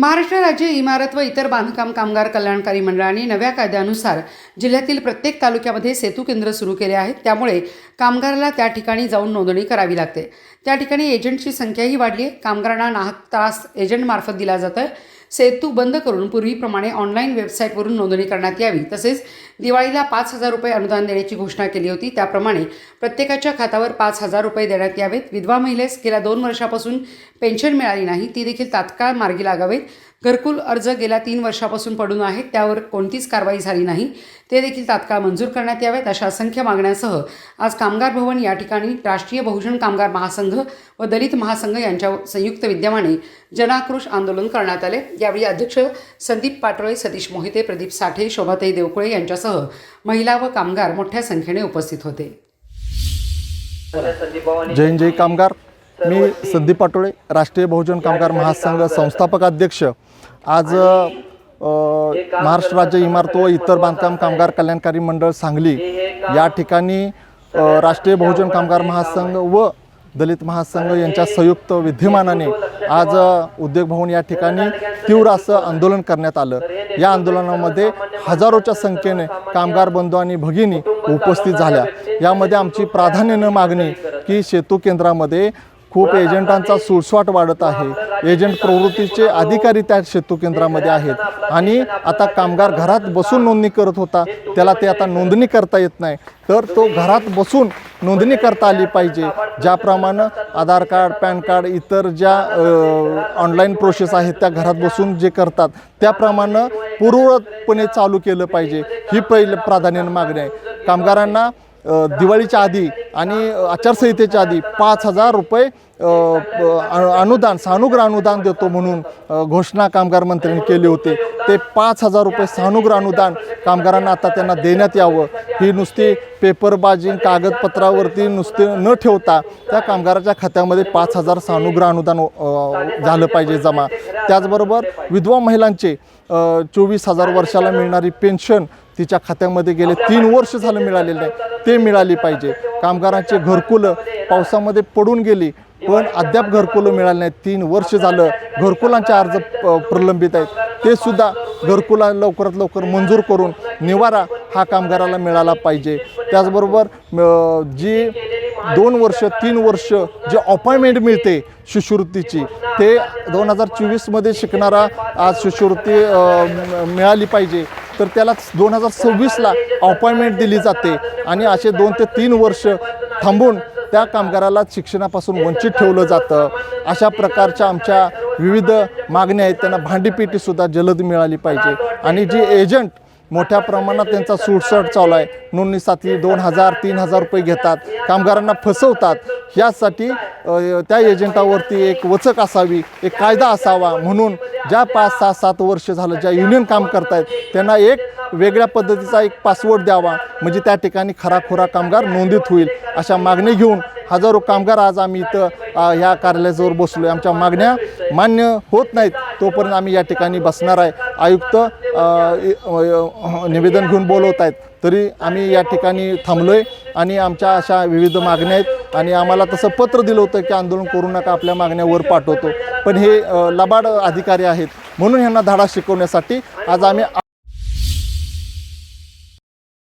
महाराष्ट्र राज्य इमारत व इतर बांधकाम कामगार कल्याणकारी मंडळाने नव्या कायद्यानुसार जिल्ह्यातील प्रत्येक तालुक्यामध्ये सेतू केंद्र सुरू केले आहेत. त्यामुळे कामगाराला त्या ठिकाणी जाऊन नोंदणी करावी लागते. त्या ठिकाणी एजंटची संख्याही वाढली आहे. कामगारांना नाहक त्रास एजंटमार्फत दिला आहे सेतू बंद करून पूर्वीप्रमाणे ऑनलाईन वेबसाईटवरून नोंदणी करण्यात यावी. तसेच दिवाळीला पाच हजार रुपये अनुदान देण्याची घोषणा केली होती. त्याप्रमाणे प्रत्येकाच्या खात्यावर पाच हजार रुपये देण्यात यावेत. विधवा महिलेस गेल्या दोन वर्षापासून पेन्शन मिळाली नाही. ती देखील तात्काळ मार्गी लागावेत. घरकुल अर्ज गेल्या तीन वर्षापासून पडून आहेत त्यावर कोणतीच कारवाई झाली नाही. ते देखील तात्काळ मंजूर करण्यात यावेत अशा असंख्य मागण्यांसह आज कामगार भवन या ठिकाणी राष्ट्रीय बहुजन कामगार महासंघ व दलित महासंघ यांच्या संयुक्त विद्यमाने जनाक्रोश आंदोलन करण्यात आले. यावेळी अध्यक्ष संदीप पाटोळे सतीश मोहिते प्रदीप साठे शोभाताई देवकुळे यांच्यासह महिला व कामगार मोठ्या संख्येने उपस्थित होते. जैन जय कामगार. मी संदीप पाटोळे राष्ट्रीय बहुजन कामगार महासंघ संस्थापक अध्यक्ष आज महाराष्ट्र राज्य इमारत व इतर बांधकाम कामगार कल्याणकारी मंडळ सांगली. या ठिकाणी राष्ट्रीय बहुजन कामगार महासंघ व दलित महासंघ यांच्या संयुक्त विद्यमानाने आज उद्योग भवन या ठिकाणी तीव्र असं आंदोलन करण्यात आलं. या आंदोलनामध्ये हजारोच्या संख्येने कामगार बंधू आणि भगिनी उपस्थित झाल्या. यामध्ये आमची प्राधान्यानं मागणी की सेतू केंद्रामध्ये खूप एजंटांचा सुळसवाट वाढत आहे. एजंट प्रवृत्तीचे अधिकारी त्या सेतू केंद्रामध्ये आहेत. आणि आता कामगार घरात बसून नोंदणी करत होता. त्याला ते आता नोंदणी करता येत नाही. तर तो घरात बसून नोंदणी करता आली पाहिजे. ज्याप्रमाणे आधार कार्ड पॅन कार्ड इतर ज्या ऑनलाईन प्रोसेस आहेत त्या घरात बसून जे करतात त्याप्रमाणे पूर्वपणे चालू केलं पाहिजे. ही पहिलं प्राधान्यानं मागणी आहे. कामगारांना दिवाळीच्या आधी आणि आचारसंहितेच्या आधी पाच हजार रुपये अनुदान सानुग्र अनुदान देतो म्हणून घोषणा कामगार मंत्र्यांनी केली होती. ते पाच हजार रुपये सानुग्र अनुदान कामगारांना आता त्यांना देण्यात यावं. ही नुसती पेपरबाजी कागदपत्रावरती नुसते न ठेवता त्या कामगाराच्या खात्यामध्ये पाच हजार सानुग्र अनुदान झालं पाहिजे जमा. त्याचबरोबर विधवा महिलांचे चोवीस हजार वर्षाला मिळणारी पेन्शन तिच्या खात्यामध्ये गेले तीन वर्ष झालं मिळालेलं नाही ते मिळाली पाहिजे. कामगारांचे घरकुलं पावसामध्ये पडून गेली पण अद्याप घरकुलं मिळाली नाही तीन वर्ष झालं घरकुलांचे अर्ज प- प्रलंबित आहेत. ते सुद्धा घरकुला लवकरात लवकर मंजूर करून निवारा हा कामगाराला मिळाला पाहिजे. त्याचबरोबर जी दोन वर्ष तीन वर्ष जे अपॉइंटमेंट मिळते शिष्यवृत्तीची ते दोन हजार चोवीसमध्ये शिकणारा आज शिष्यवृत्ती मिळाली पाहिजे. तर त्याला दोन हजार सव्वीसला अपॉइंटमेंट दिली जाते. आणि असे दोन ते तीन वर्ष थांबून त्या कामगाराला शिक्षणापासून वंचित ठेवलं जातं. अशा प्रकारच्या आमच्या विविध मागण्या आहेत. त्यांना भांडीपेटीसुद्धा जलद मिळाली पाहिजे. आणि जे एजंट मोठ्या प्रमाणात त्यांचा सूटसट चालू आहे. नोंदणीसाठी दोन हजार तीन हजार रुपये घेतात. कामगारांना फसवतात. यासाठी त्या एजंटावरती एक वचक असावी एक कायदा असावा म्हणून ज्या पाच सहा सात वर्ष झालं ज्या युनियन काम करतायत त्यांना एक वेगळ्या पद्धतीचा एक पासवर्ड द्यावा. म्हणजे त्या ठिकाणी खराखुरा कामगार नोंदित होईल. अशा मागणी घेऊन हजारो कामगार आज आम्ही इथं ह्या कार्यालयाजवळ बसलो आहे आमच्या मागण्या मान्य होत नाहीत. तोपर्यंत आम्ही या ठिकाणी बसणार आहे. आयुक्त निवेदन घेऊन बोलवत आहेत तरी आम्ही या ठिकाणी थांबलो आहे आणि आमच्या अशा विविध मागण्या आहेत. आणि आम्हाला तसं पत्र दिलं होतं की आंदोलन करू नका आपल्या मागण्या वर पाठवतो. पण हे लबाड अधिकारी आहेत म्हणून ह्यांना धडा शिकवण्यासाठी आज आम्ही